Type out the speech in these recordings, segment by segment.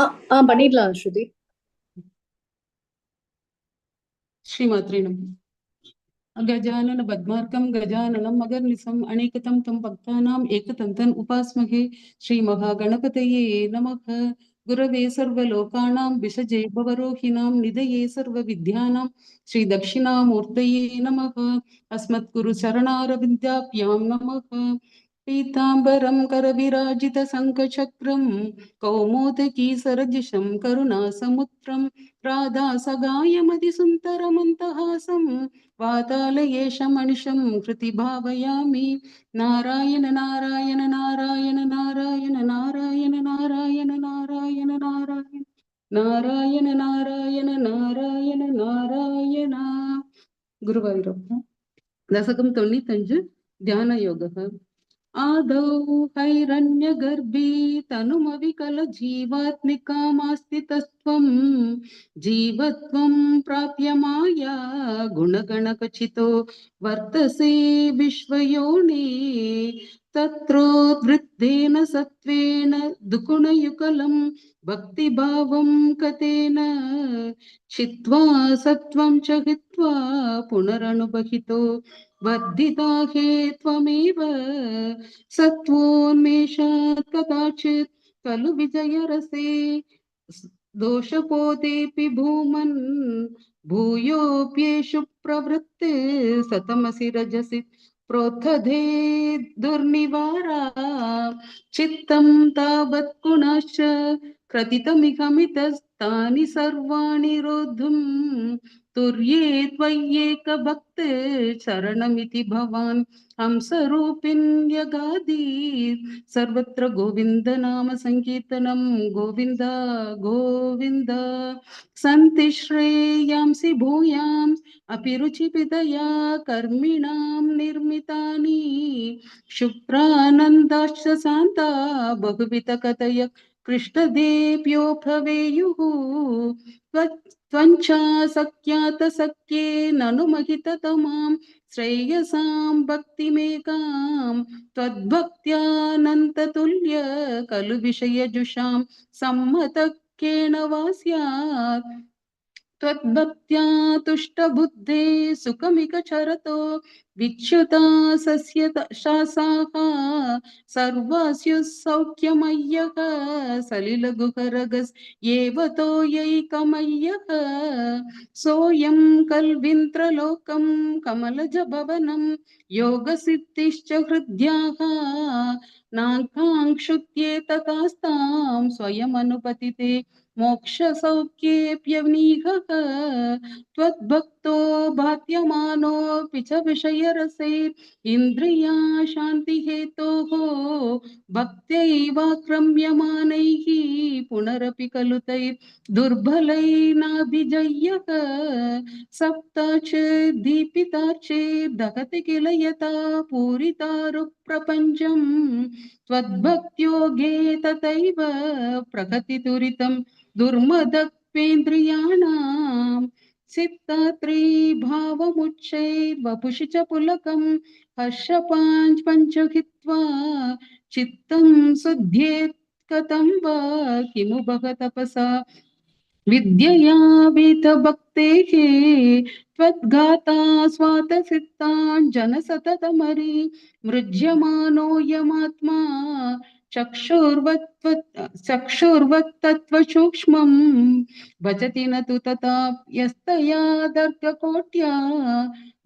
ஆ ஆ பண்ணிடலாம் ஸ்ருதி श्रीमात्रे नमः गजानन पद्मार्कं गजाननम् अगर्निशम् अनेकतं तं भक्तानाम् एकतन्तं उपास्महे श्रीमहागणपतये नमः गुरवे सर्वलोकानां विषजे भवरोहिणां निधये सर्वविद्यानां श्रीदक्षिणामूर्तये नमः अस्मद्गुरुचरणारविन्द्याभ्यां नमः పీతాంబరం కరవిరాజిత శంఖచక్రం కౌమోదకీ సరజిషం కరుణాసముద్రం రాధాసగాయమతి సుందరమంతహాసం వాతాళయేషమనిషం కృతి భావయామి నారాయణ నారాయణ నారాయణ నారాయణ నారాయణ నారాయణ నారాయణ నారాయణ నారాయణ నారాయణ నారాయణ నారాయణ குருவாயூரப்பா தசகம் தொண்ணூத்தஞ்சு தியான யோகா ఆదౌ హైరణ్యగర్భీ తనుమవికల జీవాత్మికామాస్థితస్త్వం జీవత్వం ప్రాప్య మాయా గుణగణకచితో వర్తసే విశ్వయోని తత్రోద్వృద్ధేన సత్వేన దుగుణయుకలం భక్తిభావం కథేన చిత్వా సత్వం చ హిత్వా పునరనుబహితో वर्धिता हे त्वमेव सत्त्वोन्मेषात् कदाचित् खलु विजयरसे। दोषपोतेऽपि भूमन्, भूयोऽप्येषु प्रवृत्ते सतमसि रजसि। प्रोत्थधे दुर्निवारा, चित्तं तावत् पुनश्च क्रथितमिहमितस्तानि सर्वाणि रोद्धुं तुर्ये त्वय्येकभक्ते शरणमिति भवान्। हंसरूपिण्यगादि सर्वत्र गोविन्दनाम सङ्कीर्तनं गोविन्द गोविन्द। सन्ति श्रेयांसि भूयाम् अपि रुचिपिदया कर्मिणां निर्मितानि। शुक्रानन्दाश्च शान्ता, बहुविधकथय कृष्णदेव्योभवेयुः त्वञ्चा सख्यातसख्येननुमहिततमां श्रेयसां भक्तिमेकां त्वद्भक्त्यानन्ततुल्य खलु विषयजुषां सम्मतः केण वा स्यात् त्वद्भक्त्या तुष्टबुद्धे सुखमिकचरतो विच्युता सस्य शासाः सर्वास्युः सौख्यमय्यः सलिलगुहरगस् एव तोयैकमय्यः सोऽयं कल्विन्त्रलोकं कमलजभवनं योगसिद्धिश्च हृद्याः नाङ्काङ्क्षुत्ये तथास्तां स्वयमनुपतिते मोक्षसौख्येऽप्यनीहः त्वद्भक्तो भात्यमानोऽपि च विषयरसे इन्द्रिया शान्तिहेतोः भक्त्यैवाक्रम्यमानैः पुनरपि खलु तैर्दुर्बलैनाभिजय्यः सप्ता चेत् दीपिता चेत् दहति किल यथा पूरितारुप्रपञ्चम् त्वद्भक्त्योगे तथैव प्रगतितुरितं दुर्मदत्वेन्द्रियाणां सित्तत्रिभावमुच्चैर्वपुषि च पुलकं हर्षपाञ्पञ्चहित्वा चित्तं शुद्ध्येत् कथं वा किमु भगतपसा विद्यया वीतभक्तेः त्वद्घाता स्वातसिद्धान् मृज्यमानो यमात्मा चक्षुर्वत्तत्वसूक्ष्मं भजति न तु तथा यस्तया दर्गकोट्या।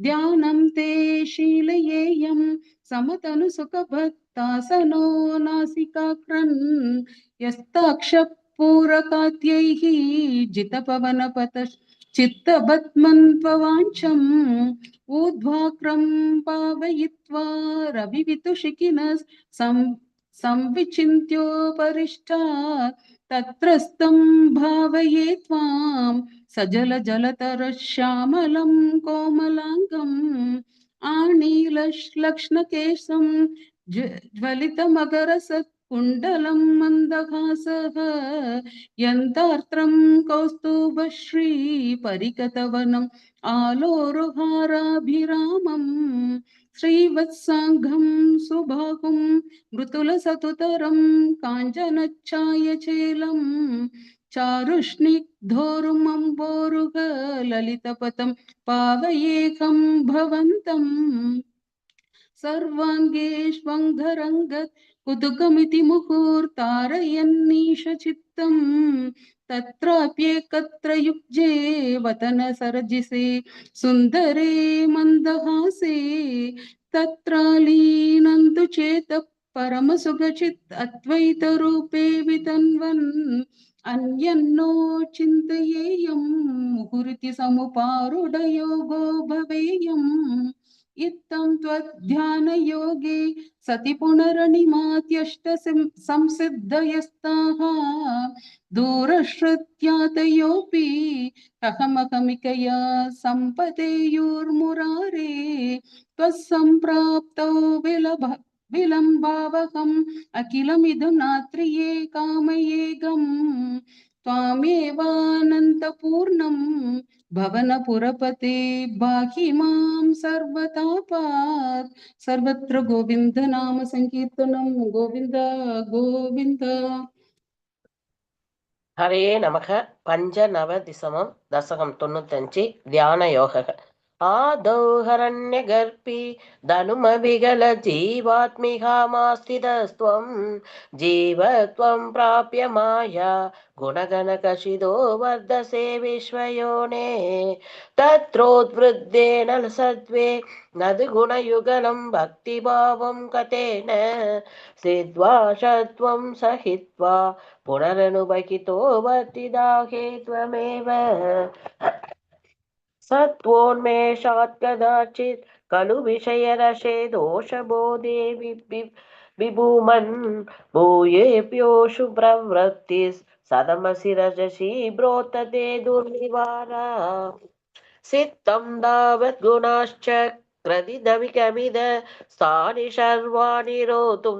ध्यानं ते शीलयेयं। समतनुसुखभक्तासनो नासिकाक्रन्। यस्ताक्षपूरकात्यैः जितपवनपत पावयित्वा संविचिन्त्योपरिष्टा तत्रस्थं भावये त्वां सजलजलतरः श्यामलं कोमलाङ्गम् आनीलक्ष्णकेशं ज्वलितमकरसत्कुण्डलं मन्दहासः यन्तार्त्रं कौस्तुभश्रीपरिकतवनम् आलोरुहाराभिरामम् श्रीवत्साङ्घं सुबाहुं मृतुलसतुतरं काञ्चनच्छायचेलं चारुष्णिग्धोरुमम्बोरुह ललितपथं पावयेकं भवन्तम् सर्वाङ्गेष्वङ्गरङ्गत् कुतुकमिति मुहुर्तारयन्नीशचित्तम् तत्राप्येकत्र युज्ये वतनसरजिसे सुन्दरे मन्दहासे तत्रालीनन्तु चेतः परमसुखचित् अद्वैतरूपे वितन्वन् अन्यन्नो चिन्तयेयं मुहुरिति समुपारुढयोगो भवेयम् इत्थं त्वध्यानयोगे सति पुनरनिमात्यष्ट संसिद्धयस्ताः दूरश्रुत्यातयोऽपि अहमकमिकया सम्पदेयुर्मुरारे। त्वत्सम्प्राप्तौ विलभ विलम्बावहम् अखिलमिदुनात्रिये कामयेगम्। त्वामेवानन्तपूर्णं भवनपुरपते बाहि मां सर्वतापात् सर्वत्र गोविन्दनाम सङ्कीर्तनं गोविन्द गोविन्द ஹரே நமக பஞ்ச நவ திசமம் தசகம் தொண்ணூத்தஞ்சு தியான யோக आदौहरण्यगर्पी धनुमविगलजीवात्मिहामास्थितस्त्वं जीवत्वं प्राप्य माया गुणगणकशिदो वर्धसे विश्वयोने तत्रोद्वृद्धेन सत्त्वे नद्गुणयुगलं भक्तिभावं कथेन सिद्ध्वा शत्वं सहित्वा पुनरनुभकितो वर्तिदाहे त्वमेव सत्त्वोन्मेषात् कदाचित् खलु विषयरसे दोषबोधे विभूमन् भूयेऽप्योषु प्रवृत्तिस् सदमसि रजसि ब्रोतते दुर्निवारा। सिद्धं तावद्गुणाश्च क्रदिदमिकमिद स्थानि सर्वाणि रोतुं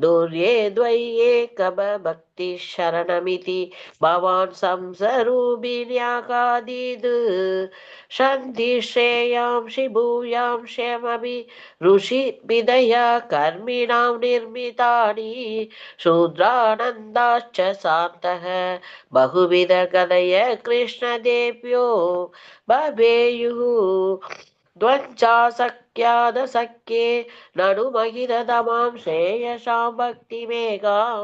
दुर्ये द्वय्येकभक्तिः शरणमिति भवान् संसरूपिण्याकादीद् शन्तिश्रेयांसि भूयांशमपि ऋषिविदया कर्मिणां निर्मितानि शूद्रानन्दाश्च शान्तः बहुविधकलय कृष्णदेव्यो भवेयुः द्वन्द्वासख्यादसख्ये ननु महिरतमां श्रेयसां भक्तिमेकां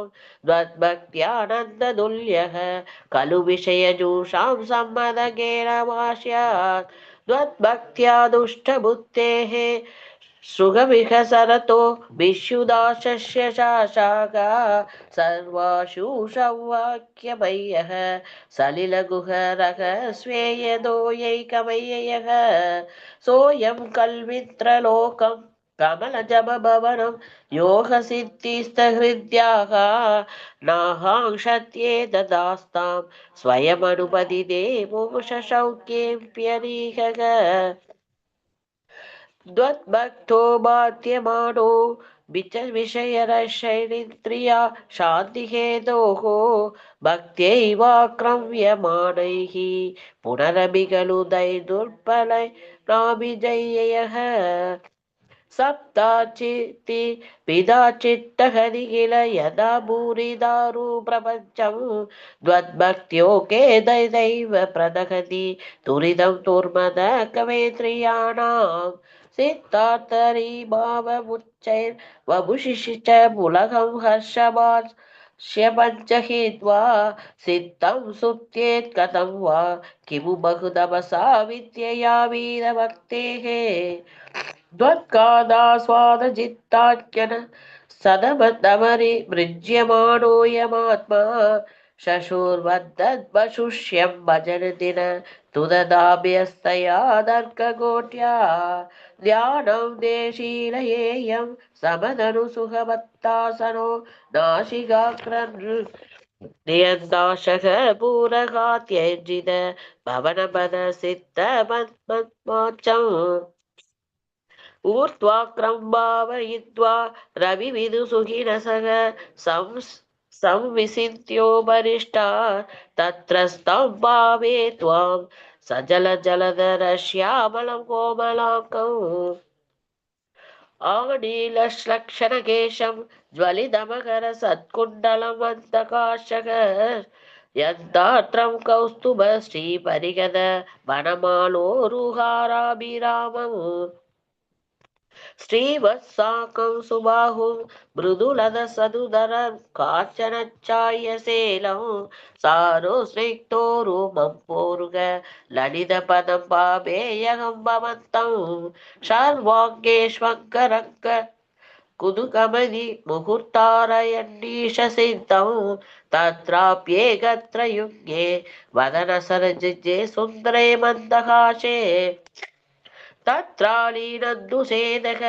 द्वद्भक्त्यानन्ददुल्यः खलु विषयजूषां सम्मदकेन वास्यात् द्वद्भक्त्या दुष्टबुद्धेः सुखविहसरतो विश्युदाशस्य शाशाका सर्वाशु सौवाक्यमय्यः सलिलगुहरः स्वेयदोयैकमय्यः सोऽयं कल्वित्रलोकं कमलजमभवनं योगसिद्धिस्तहृद्याः नाहांशत्ये ददास्तां स्वयमनुपदिदे द्वद्भक्तो बाध्यमानो विच विषयरशैरिन्द्रिया शान्तिहेतोः भक्त्यैवाक्रम्यमाणैः पुनरपि खलु दैर्दुर्बलै नाभिजय्यः सप्ताचिति पिदाचित्तहरि किल यदा भूरिदारु प्रपञ्चं द्वद्भक्त्योके दैदैव प्रदहति दुरिदं दुर्मद कवेन्द्रियाणां सिद्धार्थरी भावमुच्चैर्वभुषिषि च पुलकं हर्षमास्य पञ्चहित्वा सिद्धं सुप्त्येत् कथं वा किमु विद्यया वीरभक्तेः। मृज्यमाणोऽयमात्मा शशुर्वद्दद्वशुष्यं भजन दिन तुददाभ्यस्तया दर्ककोट्या ध्यानं देशीलयेयं समदनुसुखवत्तासनो नाशिकाक्रन् नियन्दाशः पूरघात्यर्जित भवनपदसिद्धमन्मन्माचम् ऊर्ध्वाक्रं भावयित्वा रविविदुसुखिनसः संस् संविसिन्त्योपरिष्टा तत्र स्तं भावे त्वां सजलजलधरश्यामलं कोमलाङ्कम्। आनीलश्लक्षणकेशं ज्वलितमकरसत्कुण्डलमन्तकाशक यद्दात्रं कौस्तुभ श्रीपरिगद वनमालोरुहाराभिरामम् श्रीवत्साकं सुबाहुं मृदुलदसदुदरं काञ्चनच्चायशेलं सारो स्निग्धोरुमं पोरुग ललितपदं पापेयहं भवन्तं सर्वाङ्गेष्वङ्करङ्क कुदुकमणि मुहूर्तारयन्नीशसिद्धं तत्राप्येकत्र युगे वदनसरजिजे सुन्दरे मन्दहासे తత్రాళీనద్దు సేదక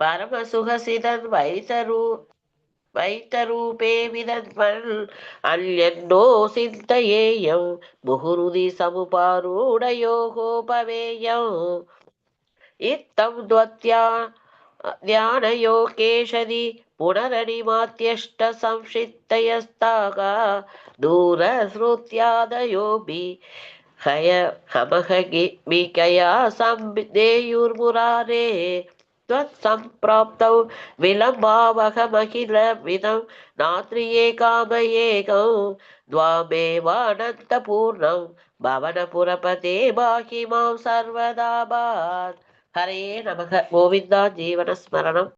పరమసుఖసిదన్ వైతరు వైతరూపే విదన్వన్ అన్యన్నో చింతయేయం ముహురుది సముపారూఢయోగోపవేయం. ఇత్తం ద్వత్యా ధ్యానయోకేశది పునరనిమాత్యష్ట సంక్షిప్తయస్తాగా దూరశ్రుత్యాదయోభి दूरश्रुत्यादयोऽपि हय हमहगिमिकया संविदेयुर्मुरारे त्वत्सम्प्राप्तौ विलम्बावहमखिलविदं नात्रिये कामयेकौ द्वामेवानन्तपूर्णं भवनपुरपते बाहि मां सर्वदा भात् हरे नमः गोविन्दा जीवनस्मरणम्